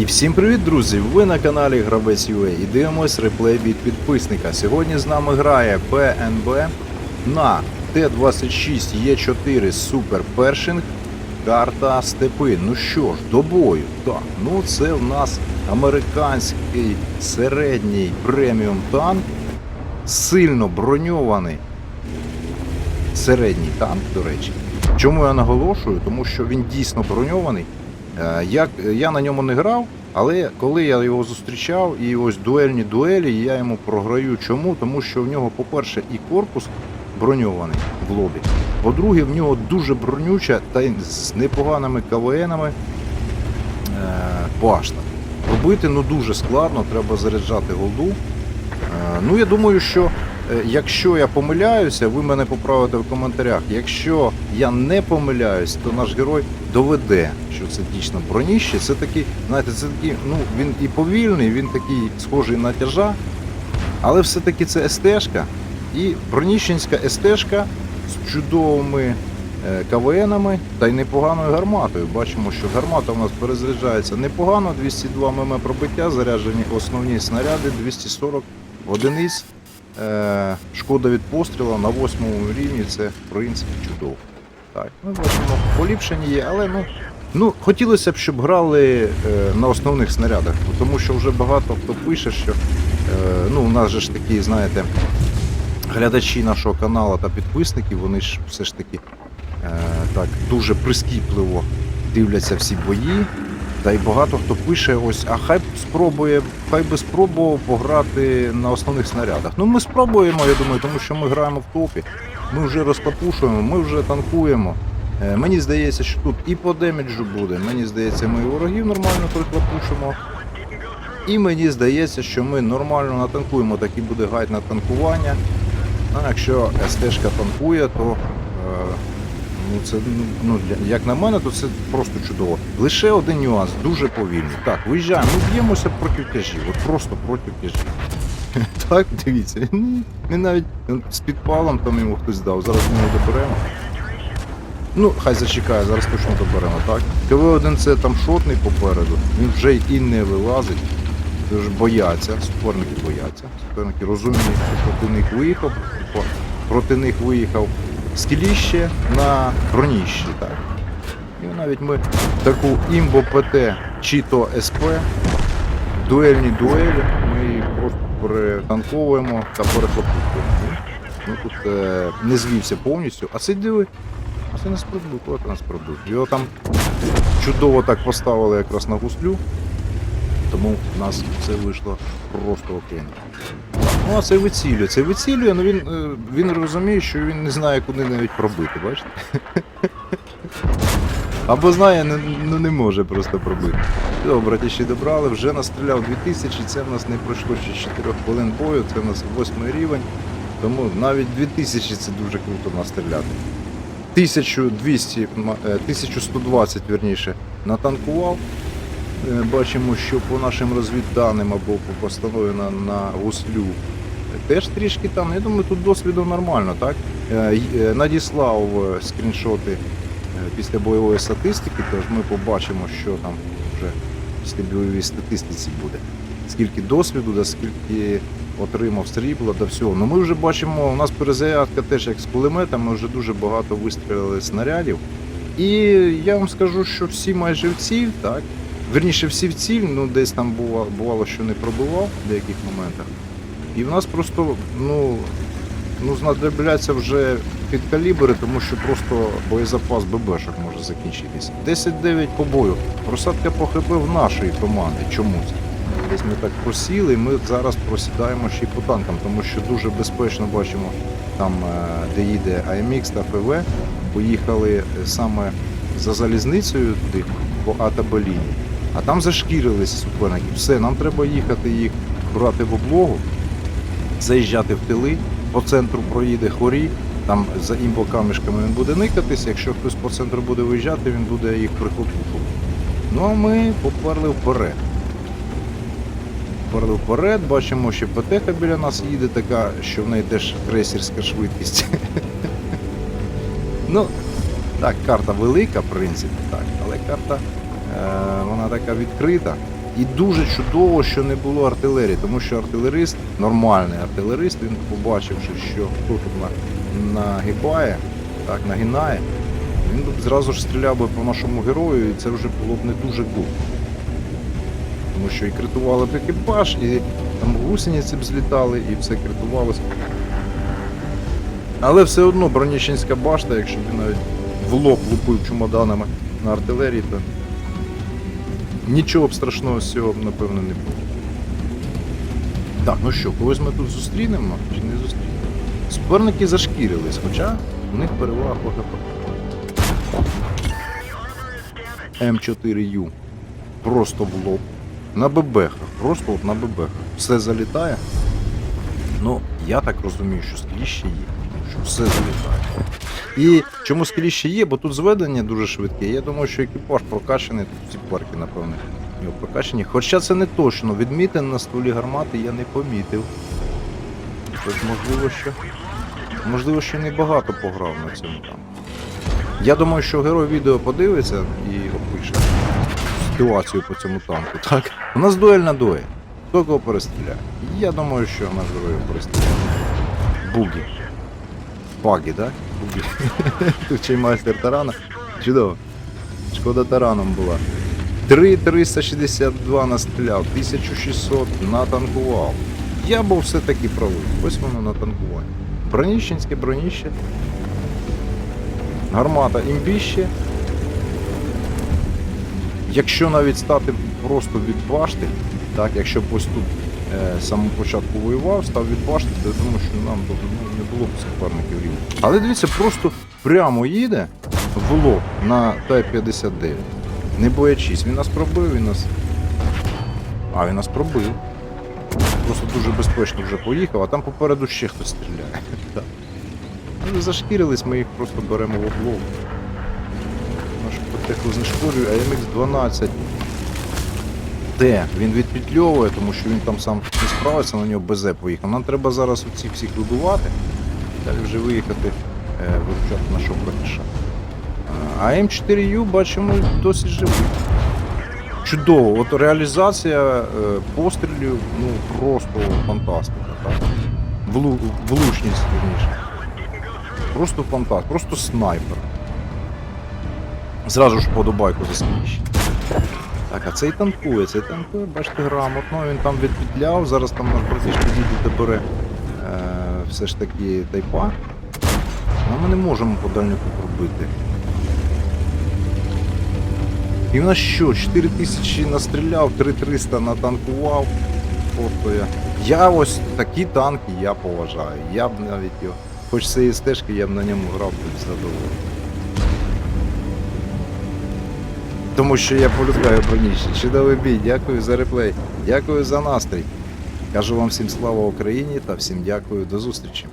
І всім привіт, друзі! Ви на каналі Гравець UA і дивимось реплей від підписника. Сьогодні з нами грає ПНБ на Т-26Е4 Супер Першинг. Карта Степи. Ну що ж, до бою. Так, ну це в нас американський середній преміум танк, сильно броньований середній танк, до речі. Чому я наголошую? Тому що він дійсно броньований. Е, Як я на ньому не грав, але коли я його зустрічав, і ось дуельні дуелі, я йому програю. Чому? Тому що в нього, по-перше, і корпус броньований в лобі. По-друге, в нього дуже бронюча та з непоганими КВНами е, башта. Робити ну дуже складно, треба заряджати голду. Е, Ну, я думаю, що е, якщо я помиляюся, ви мене поправите в коментарях. Якщо я не помиляюсь, то наш герой доведе, що це дійсно броніще. Це такий, знаєте, це такий, ну він і повільний, він такий схожий на тяжа, але все-таки це СТшка. І броніщенська СТшка з чудовими е, КВНами та й непоганою гарматою. Бачимо, що гармата у нас перезаряджається непогано, 202 мм пробиття, заряджені основні снаряди, 240 одиниць. Е, Шкода від пострілу на восьмому рівні це в принципі чудово. Так, ми бачимо, поліпшені є, але ну, ну хотілося б, щоб грали е, на основних снарядах, тому що вже багато хто пише, що е, ну, у нас же ж такі, знаєте, глядачі нашого каналу та підписники, вони ж все ж таки е, так дуже прискіпливо дивляться всі бої. Та й багато хто пише, ось, а хай спробує, хай би спробував пограти на основних снарядах. Ну ми спробуємо, я думаю, тому що ми граємо в топі. Ми вже розпапушуємо, ми вже танкуємо. Е, Мені здається, що тут і по демеджу буде. Мені здається, ми і ворогів нормально приклапушимо. І мені здається, що ми нормально натанкуємо, такий буде гайд на танкування. Ну, якщо СТ-шка танкує, то е, ну, це, ну, як на мене, то це просто чудово. Лише один нюанс, дуже повільний. Так, виїжджаємо, ми б'ємося проти тяжів, от просто проти тяжів. Так, дивіться, ми навіть з підпалом там йому хтось дав, зараз ми його доберемо. Ну, хай зачекає, зараз точно доберемо, так? КВ-1 це там шотний попереду, він вже і не вилазить. Тож бояться, суперники бояться. Суперники розуміють, що проти них виїхав, проти них виїхав скіліще на броніщі, так. І навіть ми таку імбо ПТ чи то СП, дуельні дуелі, ми їх просто перетанковуємо та перехлопушуємо. Ну тут е, не звівся повністю, а це диви. А це не спробув, коли нас пробив. Його там чудово так поставили якраз на гуслю. Тому в нас все вийшло просто окей. Ну, а це вицілює. Це вицілює, але він, е, він розуміє, що він не знає, куди навіть пробити, бачите? Або знає, ну не може просто пробити. Добре, ті ще добрали, вже настріляв 2000, це в нас не пройшло ще 4 хвилин бою, це в нас 8 рівень. Тому навіть 2000 це дуже круто настріляти. 1200, е, 1120 верніше, натанкував. Е, Бачимо, що по нашим розвідданим або по постанові на, на гуслю теж трішки там. Я думаю, тут досвіду нормально, так? Е, е, Надіслав е, скріншоти після бойової статистики, тож ми побачимо, що там вже після бойової статистиці буде. Скільки досвіду, да скільки отримав срібла до всього. Ну ми вже бачимо, у нас перезарядка теж як з кулемета, ми вже дуже багато вистрілили снарядів. І я вам скажу, що всі майже в ціль, так? Верніше всі в ціль, ну десь там бувало, бувало, що не пробував в деяких моментах. І в нас просто, ну, ну знадобляться вже підкалібри, тому що просто боєзапас ББшок може закінчитись. 10-9 по бою. Просадка по ХП в нашої команди чомусь. Десь ми так просіли, і ми зараз просідаємо ще й по танкам, тому що дуже безпечно бачимо там, е, де їде AMX та ФВ, поїхали саме за залізницею туди по АТБ лінії. А там зашкірилися суперники. Все, нам треба їхати їх брати в облогу, заїжджати в тили, по центру проїде хорі, там за імбокамішками він буде никатися, якщо хтось по центру буде виїжджати, він буде їх прихлопушувати. Ну а ми поперли вперед. Поперли вперед, бачимо, що ПТХ біля нас їде така, що в неї теж крейсерська швидкість. ну, так, карта велика, в принципі, так, але карта е, вона така відкрита. І дуже чудово, що не було артилерії, тому що артилерист, нормальний артилерист, він побачивши, що хто тут нагибає, так, нагинає, він б зразу ж стріляв би по нашому герою, і це вже було б не дуже good. Тому що і критували б екіпаж, і там гусениці б злітали, і все критувалося. Але все одно Броніщенська башта, якщо б він навіть в лоб лупив чемоданами на артилерії, то нічого б страшного з цього напевно, не було. Так, ну що, когось ми тут зустрінемо чи не зустрінемо? Суперники зашкірились, хоча у них перевага по ГП. М4Ю. Просто в лоб. На бебехах. Просто от на бебехах. Все залітає. Ну, я так розумію, що скліще є. Що все залітає. І чому скліще є, бо тут зведення дуже швидке. Я думаю, що екіпаж прокачаний, тут ці парки, напевне, у нього прокачані. Хоча це не точно. Відмітин на стволі гармати я не помітив. Тобто, можливо, що. Можливо, що не пограв на цьому там. Я думаю, що герой відео подивиться і опише ситуацію по цьому танку. Так? У нас дуель на дуель. Хто кого перестріляє? Я думаю, що наш герой його перестріляє. Бугі. Багі, так? Тут ще й майстер тарана. Чудово. Шкода тараном була. 3,362 настріляв, 1600 натанкував. Я був все-таки правий. Ось воно натанкування. Броніщенське броніще. Гармата імбіще. Якщо навіть стати просто від башти, так, якщо ось тут з самого початку воював, став від башти, то я думаю, що нам ну, не було б суперників рівно. Але дивіться, просто прямо їде в лоб на Т-59. Не боячись, він нас пробив, він нас. А, він нас пробив. Просто дуже безпечно вже поїхав, а там попереду ще хтось стріляє. Вони зашкірились, ми їх просто беремо в облог. Наш потиху знешкодює, а MX-12. Де? Він відпетльовує, тому що він там сам не справиться, на нього БЗ поїхав. Нам треба зараз оцих всіх вибивати, далі вже виїхати е, вивчати нашого братіша. А М4Ю бачимо досить живий. Чудово, от реалізація е, пострілів, ну просто фантастика, так? Влу, влучність, вірніше. Просто фантаст, просто снайпер. Зразу ж подобайку за скіщ. Так, а цей танкує, цей танкує, бачите, грамотно, він там відпідляв, зараз там наш братиш підійде та бере е, все ж таки тайпа. А ми не можемо по дальнику пробити. І в нас що, 4000 настріляв, 3300 натанкував. Просто я. Я ось такі танки я поважаю. Я б навіть його. Хоч цієї стежки я б на ньому грав би задоволений. Тому що я полюбляю ніч. Чудовий бій, дякую за реплей, дякую за настрій. Кажу вам всім слава Україні та всім дякую, до зустрічі.